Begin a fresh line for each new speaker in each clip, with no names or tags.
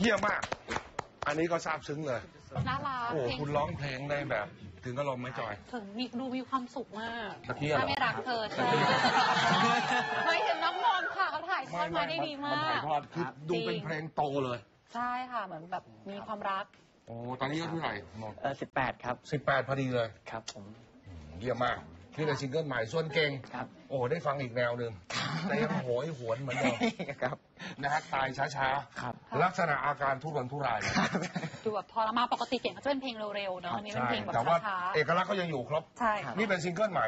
เยี่ยมมาก อันนี้ก็ซาบซึ้งเลย
น่ารัก
โอ้
เพลง
คุณร้องเพลงได้แบบ ถึงก็ลมณ์ไหม่จอย
ถึงมีดูมีความสุขมาก
ตะกี้เหรอ
ถ้าไม่รักเธอใช่ไม่เห็นน้องนนท์ค่ะเขาถ่ายทอดมาได้ดีมาก
ถ่ายทอดคือดูเป็นเพลงโตเลย
ใช่ค่ะ เหมือนแบบมีความรัก
โอ้ตอนนี้ก็เท่าไหร่นน
เออสิบแปดครับ
สิบแปดพอดีเลย
ครับผม
เยี่ยมมาก นี่เป็นซิงเกิลใหม่ส่วนเก่ง
ครับ
โอ้ได้ฟังอีกแนวหนึ่งแต่ยังโหยหวนเหมือนเดิม
ครับ
นะฮะตายช้า
ครับ
ๆ ลักษณะอาการทุรนทุรายเลย
ดูแบบทรมานปกติเก่งก็จะเป็นเพลงเร็วๆเนาะอันนี้เป็น
ใช่
เพลงแบบ
แต่ว่า
ช้า
เอกลักษณ์ก็ยังอยู่ครบ
ๆใช่
ครับ
นี่เป็นซิงเกิลใหม่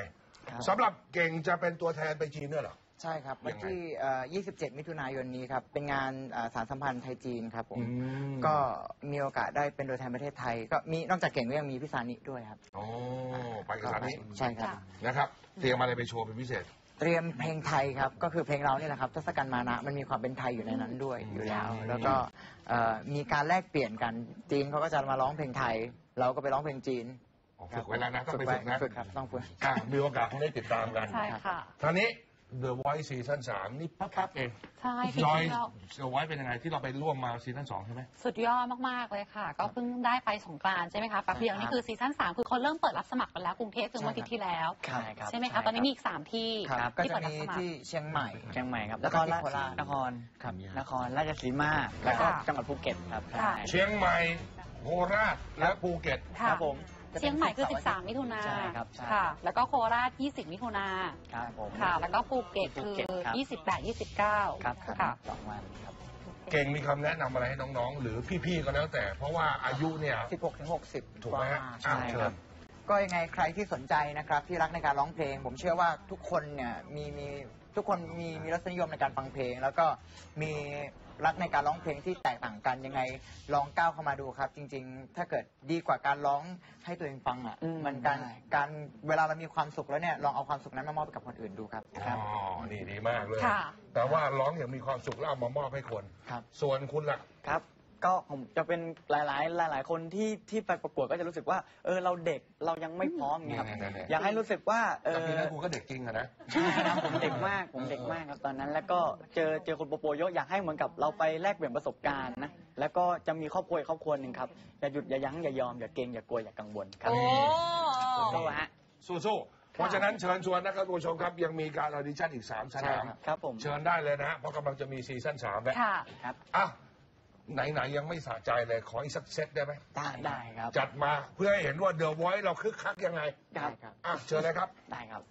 ครับ
สำหรับเก่งจะเป็นตัวแทนไปจีนด้วยเหรอ
ใช่ครับวัน
ยังไง
ที่เอ่อ27 มิถุนายนนี้ครับ เป็นงานเอ่อสารสัมพันธ์ไทยจีนครับผม
อืม
ก็มีโอกาสได้เป็นตัวแทนประเทศไทย ก็มีนอกจากเก่งก็ยังมีพี่สานิด้วยครับ
โอ้ไปกับสารนี้
ใช่ครับ
ค่ะ
นะครับ เตรียมอะไรไปโชว์เป็นพิเศษ
เตรียมเพลงไทยครับ ก็คือเพลงเราเนี่ยแหละครับทศกัณฐ์มานะ มันมีความเป็นไทยอยู่ในนั้นด้วยอยู่แล้ว
อืม
แล้วก็เอ่อมีการแลกเปลี่ยนกันจีนเขาก็จะมาร้องเพลงไทย เราก็ไปร้องเพลงจีน
อ๋อฝึกไว้แล้วนะต้องไปฝึกนะ
ฝึกครับต้องฝึก
อะมีโอกาสคงได้ติดตามกัน
ใช่ค่ะ
ท่านี้ The Voice ซีซั่นสามนี่ปั๊บๆเอง
ใช่ปี
จอย
ที่แล้ว
The Voice เป็นยังไงที่เราไปร่วมมาซีซั่นสองใช่ไหม
สุดยอดมาก ๆ เลยค่ะ ก็เพิ่งได้ไปสงกรานต์ใช่ไหมคะแป๊บเดียวนี่คือซีซั่นสามคือเขาเริ่มเปิดรับสมัครกันแล้วกรุงเทพคือเมื่ออาทิตย์ที่แล้ว
ใช่ครับ
ใช่ไหมคะ ตอนนี้มีอีกสามที่
ครับก็
ที่
จะ
เปิดรับ
มี
สมัคร
ที่เชียงใหม่
เชียงใหม่ครับ
แล้วก็ที่โคราช
นคร
ครับ
นครราชสีมาแล้วก็
ค่ะ
จังหวัดภูเก็ตครับ
ค่ะ
เชียงใหม่โคราชและภูเก็ต
ค่ะ
ครับผม
เชียงใหม่คือ13 มิถุนา
ใช่ครับใช่
ค่ะ แล้วก็โคราช 20 มิถุนา
ครับผม
ค่ะ แล้วก็ภูเก็ต
ภู
คือ
เก็ตครับ
28 29
ครับ
ค่ะ
สองวันครับ
เก่งมีคำแนะนำอะไรให้น้องๆ หรือพี่ๆก็แล้วแต่ เพราะว่าอายุเนี่ย
16ถึง60
ถูกไหมฮะ
ใช่
อะ
ค
เชิ
รั
ญ
บ ก็ยังไงใครที่สนใจนะครับที่รักในการร้องเพลง ผมเชื่อว่าทุกคนเนี่ยมีมีทุกคนมีมีรสนิยมในการฟังเพลง แล้วก็มีรักในการร้องเพลงที่แตกต่างกันยังไงลองก้าวเข้ามาดูครับ จริง ๆ ถ้าเกิดดีกว่าการร้องให้ตัวเองฟังอะ
อืม
มันการ
ใช่
การเวลาเรามีความสุขแล้วเนี่ยลองเอาความสุขนั้นมามอบให้กับคนอื่นดูครับ
อ๋อนี่ดีมากเลย
ค่ะ
แต่ว่าร้องอย่างมีความสุขแล้วเอามามอบให้คน
ครับ
ส่วนคุณล่ะ
ครับ ก็ผมจะเป็นหลาย ๆ หลาย ๆ คนที่ที่ไปประกวดก็จะรู้สึกว่า เออเราเด็กเรายังไม่พร้อมไงครับ
แน่ๆๆ
อยากให้รู้สึกว่าเอ
แต่
อ
ปีนั้นคุณก็เด็กจริงอะนะ
ใช่ครับผมเด็กมากผมเด็กมากครับตอนนั้น แล้วก็เจอเจอคนโปรโปรเยอะอยากให้เหมือนกับเราไปแลกเปลี่ยนประสบการณ์นะแล้วก็จะมีครอบครัวอีกครอบครัวหนึ่งครับอย่าหยุดอย่ายั้งอย่ายอมอย่าเกรงอย่ากลัวอย่ากังวลครับ
โอ้
ก็ฮะ
สู้ๆ เพราะฉะนั้นเชิญชวนนะครับคุณผู้ชมครับ ยังมีการออดิชั่นอีก 3 สนาม
ครับผม
เชิญได้เลยนะฮะเพราะกำลังจะมีซีซั่น3แล้ว
ค่ะ
ครับ
อะ ไหนๆยังไม่สะใจเลยขออีกสักเซตได้ไหม
ได้ได้ครับ
จัดมาเพื่อให้เห็นว่าเดอะไวท์เราคึกคักยังไง
ครับ
ครับ
อะเชิญเลยครับ
ได้ครับ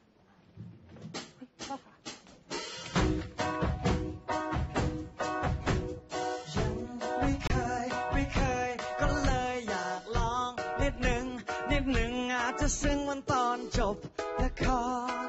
ยังไม่เคย ไม่เคย ก็เลยอยากลอง นิดหนึ่งนิดหนึ่งอาจจะซึ้งวันตอนจบละคร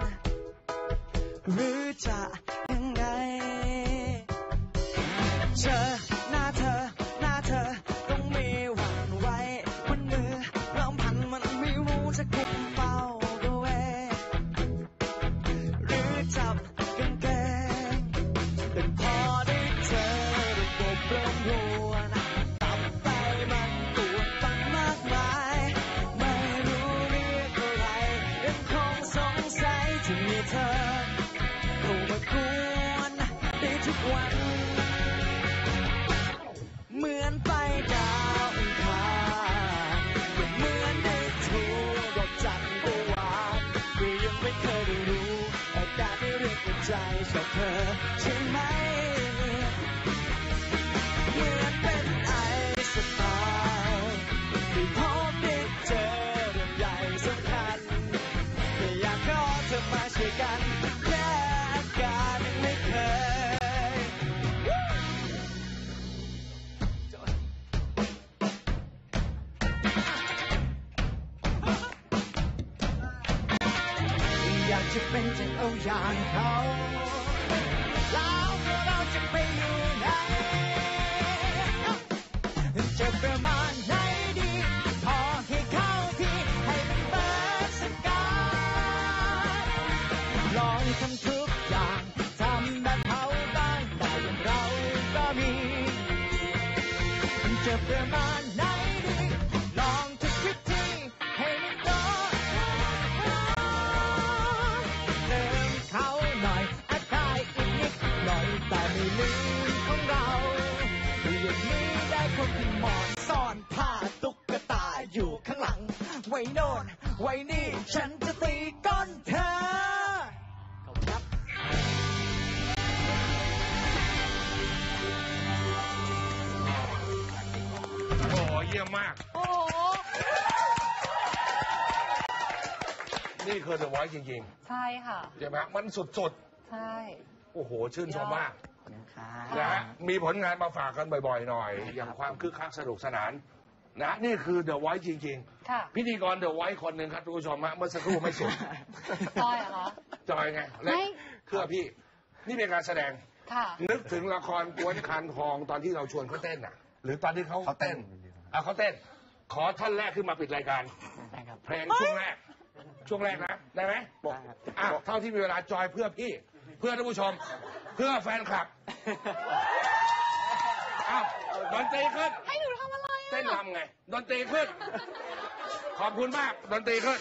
เป็นจะเอาอย่างเขาแล้วเราจะไปอยู่ไหนจะประมาณไหนดีพอให้เข้าที่ให้มันเบิดสกายลองทำทุกอย่างทำแบบเขาบ้างแต่อย่างเราก็มีจะประมาณ กนิดหน่อยแต่ไม่ลืมของเราคืออย่างนี้ได้
คนที่หมอนซ่อนผ้าตุ๊กตาอยู่ข้างหลัง ไว้โน่นไว้นี่ฉันจะตีก้อนเธอขอบคุณครับ
โอ้โหเยี่ยมมาก
โอ้โห
นี่คือ The Voice จริง
ใช่ค่ะ
ๆใช่ไหมมันสุด
ใช่
ๆ โอ้โห ชื่นชมมาก
ขอบคุณครั
นะ
บ
ฮะมีผลงานมาฝากกันบ่อยๆหน่อย อย่างความคึกคักสนุกสนาน นะนี่คือ The Voice จริง
ค่ะ
ๆ พิธีกร The Voice คนหนึ่งครับทุกผู้ชมฮะเมื่อสักครู่ไม่สุด
จอยเหรอคะ
จอยไงและ
ไม่
เพื่อพี่ นี่เป็นการแสดง
ค่ะ
นึกถึงละครกวนคานทองตอนที่เราชวนเขาเต้นอะ หรือตอนที่เขาเต้น อะเขาเต้น ขอท่อนแรกขึ้นมาปิดรายการ
ได้ครับ
เพลงช่วงแรก ช่วงแรกนะ ได้ไหม
ได้ครับ
อะเท่าที่มีเวลาจอยเพื่อพี่ เพื่อท่านผู้ชมเพื่อแฟนคลับอ้าวดนตรีขึ้น
ให้หนูทำอะไรอะ
เต้นรำไง ดนตรีขึ้น ขอบคุณมาก ดนตรีขึ้น